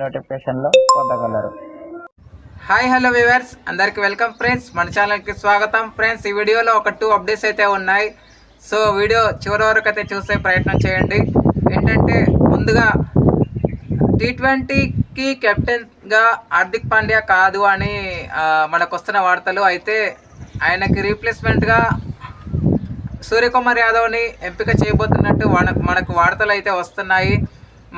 నోటిఫికేషన్లో పొందగలరు. Hi hello viewers అందరికి వెల్కమ్ ఫ్రెండ్స్ మన ఛానల్కి స్వాగతం. ఫ్రెండ్స్ ఈ వీడియోలో ఒక టూ అప్డేట్స్ అయితే ఉన్నాయి. సో వీడియో చివరి వరకు అయితే చూసే ప్రయత్నం చేయండి. ఏంటంటే ముందుగా టీ ట్వంటీకి కెప్టెన్గా హార్దిక్ పాండ్యా కాదు అని మనకు వస్తున్న వార్తలు అయితే ఆయనకి రీప్లేస్మెంట్గా సూర్యకుమార్ యాదవ్ని ఎంపిక చేయబోతున్నట్టు మనకు మనకు వార్తలు అయితే వస్తున్నాయి.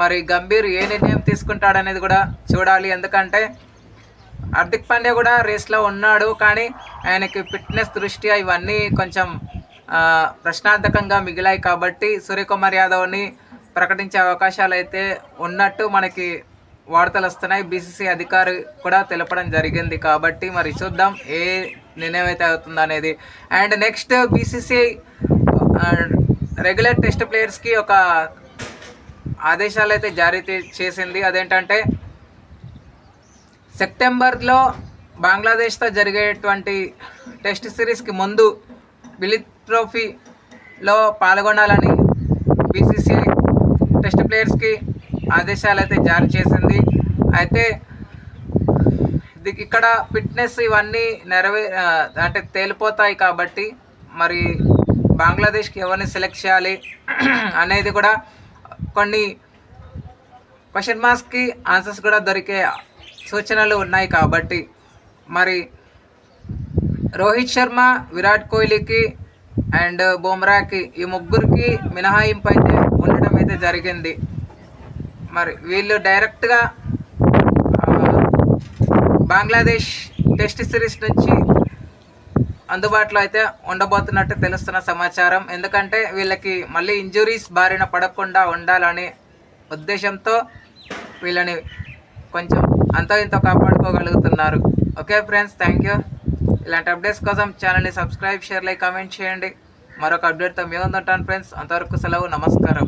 మరి గంభీర్ ఏ నిర్ణయం తీసుకుంటాడనేది కూడా చూడాలి. ఎందుకంటే హార్దిక్ పాండ్యా కూడా రేస్లో ఉన్నాడు కానీ ఆయనకి ఫిట్నెస్ దృష్ట్యా ఇవన్నీ కొంచెం ప్రశ్నార్థకంగా మిగిలాయి కాబట్టి సూర్యకుమార్ యాదవ్ని ప్రకటించే అవకాశాలు అయితే ఉన్నట్టు మనకి వార్తలు వస్తున్నాయి. బీసీసీ అధికారి కూడా తెలపడం జరిగింది కాబట్టి మరి చూద్దాం ఏ నిర్ణయం అయితే అవుతుంది అనేది. And next BCCI regular test ప్లేయర్స్కి ఒక ఆదేశాలు అయితే జారీ చేసింది. అదేంటంటే సెప్టెంబర్లో బంగ్లాదేశ్తో జరిగేటువంటి టెస్ట్ సిరీస్కి ముందు విలిత్ ట్రోఫీలో పాల్గొనాలని బీసీసీఐ టెస్ట్ ప్లేయర్స్కి ఆదేశాలు అయితే జారీ చేసింది. అయితే ఇక్కడ ఫిట్నెస్ ఇవన్నీ నెరవే అంటే తేలిపోతాయి కాబట్టి మరి బంగ్లాదేశ్కి ఎవరిని సెలెక్ట్ చేయాలి అనేది కూడా కొన్ని క్వశ్చన్ మార్క్స్కి ఆన్సర్స్ కూడా దొరికే సూచనలు ఉన్నాయి కాబట్టి మరి రోహిత్ శర్మ విరాట్ కోహ్లీకి అండ్ బుమ్రాకి ఈ ముగ్గురికి మినహాయింపు అయితే ఉండడం అయితే జరిగింది. మరి వీళ్ళు డైరెక్ట్గా బంగ్లాదేశ్ టెస్ట్ సిరీస్ నుంచి అందుబాటులో అయితే ఉండబోతున్నట్టు తెలుస్తున్న సమాచారం. ఎందుకంటే వీళ్ళకి మళ్ళీ ఇంజురీస్ బారిన పడకుండా ఉండాలనే ఉద్దేశంతో వీళ్ళని కొంచెం అంతో ఇంతో కాపాడుకోగలుగుతున్నారు. Okay friends thank you. ఇలాంటి అప్డేట్స్ కోసం ఛానల్ని సబ్స్క్రైబ్ షేర్ లైక్ కామెంట్ చేయండి. మరొక అప్డేట్తో మేము ఉంటాను ఫ్రెండ్స్. అంతవరకు సెలవు నమస్కారం.